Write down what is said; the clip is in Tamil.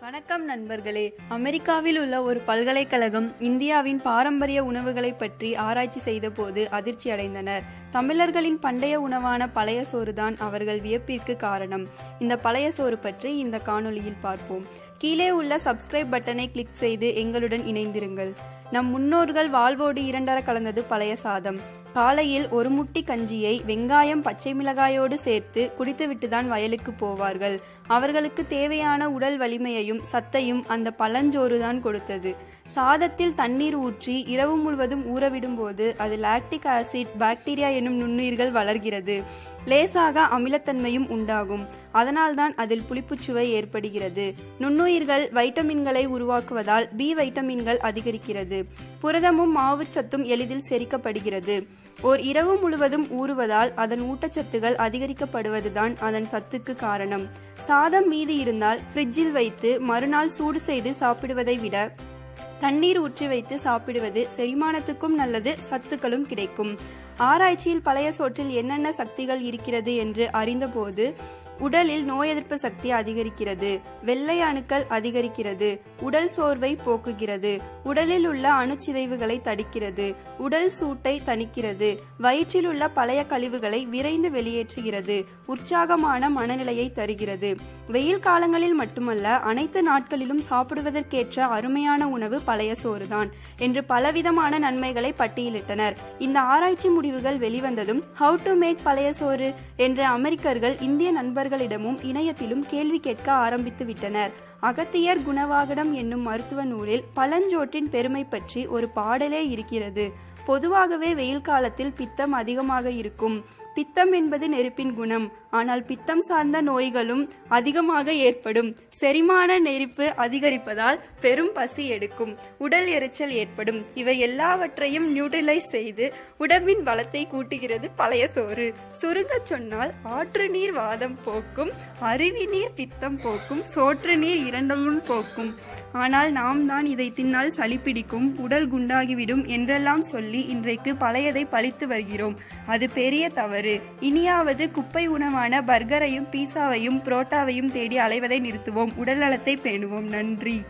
வணக்கம் நண்பர்களே. அமெரிக்காவில் உள்ள ஒரு பல்கலைக்கழகம் இந்தியாவின் பாரம்பரிய உணவுகளை பற்றி ஆராய்ச்சி செய்தபோது அதிர்ச்சி அடைந்தனர். தமிழர்களின் பண்டைய உணவான பழைய சோறுதான் அவர்கள் வியப்பிற்கு காரணம். இந்த பழைய சோறு பற்றி இந்த காணொளியில் பார்ப்போம். கீழே உள்ள சப்ஸ்கிரைப் பட்டனை கிளிக் செய்து எங்களுடன் இணைந்திருங்கள். நம் முன்னோர்கள் வாழ்வோடு இரண்டர கலந்தது பழைய சாதம். காலையில் ஒரு முட்டி கஞ்சியை வெங்காயம் பச்சை மிளகாயோடு சேர்த்து குடித்துவிட்டுதான் வயலுக்கு போவார்கள். அவர்களுக்கு தேவையான உடல் வலிமையையும் சத்தையும் அந்த பழஞ்சோறுதான் கொடுத்தது. சாதத்தில் தண்ணீர் ஊற்றி இரவு முழுவதும் ஊறவிடும்போது அது லாக்டிக் ஆசிட் பாக்டீரியா எனும் நுண்ணுயிர்கள் வளர்கிறது. லேசாக அமிலத்தன்மையும் உண்டாகும். அதனால்தான் அதில் புளிப்புச்சுவை ஏற்படுகிறது. நுண்ணுயிர்கள் வைட்டமின்களை உருவாக்குவதால் பி வைட்டமின்கள் அதிகரிக்கிறது. புரதமும் மாவுச்சத்தும் எளிதில் செரிக்கப்படுகிறது. ஓர் இரவு முழுவதும் ஊறுவதால் அதன் ஊட்டச்சத்துகள் அதிகரிக்கப்படுவதுதான் அதன் சத்துக்கு காரணம். சாதம் மீதி இருந்தால் ஃப்ரிட்ஜில் வைத்து மறுநாள் சூடு செய்து சாப்பிடுவதை விட தண்ணீர் ஊற்றி வைத்து சாப்பிடுவது செரிமானத்துக்கும் நல்லது சத்துக்களும் கிடைக்கும். ஆராய்ச்சியில் பழைய சோற்றில் என்னென்ன சக்திகள் இருக்கிறது என்று அறிந்தபோது உடலில் நோய் எதிர்ப்பு சக்தி அதிகரிக்கிறது வெள்ளை அணுக்கள் அதிகரிக்கிறது உடல் சோர்வை போக்குகிறது உடலில் உள்ள அணுச்சிதைவுகளை தடுக்கிறது உடல் சூட்டை தணிக்கிறது வயிற்றில் உள்ள பழைய கழிவுகளை விரைந்து வெளியேற்றுகிறது உற்சாகமான மனநிலையை தருகிறது. வெயில் காலங்களில் மட்டுமல்ல அனைத்து நாட்களிலும் சாப்பிடுவதற்கேற்ற அருமையான உணவு பழைய சோறுதான் என்று பலவிதமான நன்மைகளை பட்டியலிட்டனர். இந்த ஆராய்ச்சி முடிவுகள் வெளிவந்ததும் ஹவு டு மேக் பழைய சோறு என்ற அமெரிக்கர்கள் இந்திய நண்பர்கள் நண்பர்களிடமும் இணையத்திலும் கேள்வி கேட்க ஆரம்பித்து விட்டனர். அகத்தியர் குணவாகடம் என்னும் மருத்துவ நூலில் பழஞ்சோற்றின் பெருமை பற்றி ஒரு பாடலே இருக்கிறது. பொதுவாகவே வெயில் காலத்தில் பித்தம் அதிகமாக இருக்கும். பித்தம் என்பது நெருப்பின் குணம். ஆனால் பித்தம் சார்ந்த நோய்களும் அதிகமாக ஏற்படும். செரிமான நெருப்பு அதிகரிப்பதால் பெரும் பசி எடுக்கும். உடல் எரிச்சல் ஏற்படும். இவை எல்லாவற்றையும் நியூட்ரலைஸ் செய்து உடம்பின் வளத்தை கூட்டுகிறது பழைய சோறு. சுருங்க சொன்னால் ஆற்று நீர் வாதம் போக்கும் அருவி நீர் பித்தம் போக்கும் சோற்று நீர் இரண்டும் போக்கும். ஆனால் நாம் தான் இதை தின்னால் சளி பிடிக்கும் உடல் குண்டாகிவிடும் என்றெல்லாம் சொல்லி இன்றைக்கு பழையதை பழித்து வருகிறோம். அது பெரிய தவறு. இனியாவது குப்பை உணவான பர்கரையும் பீஸாவையும் புரோட்டாவையும் தேடி அலைவதை நிறுத்துவோம். உடல் நலத்தை பேணுவோம். நன்றி.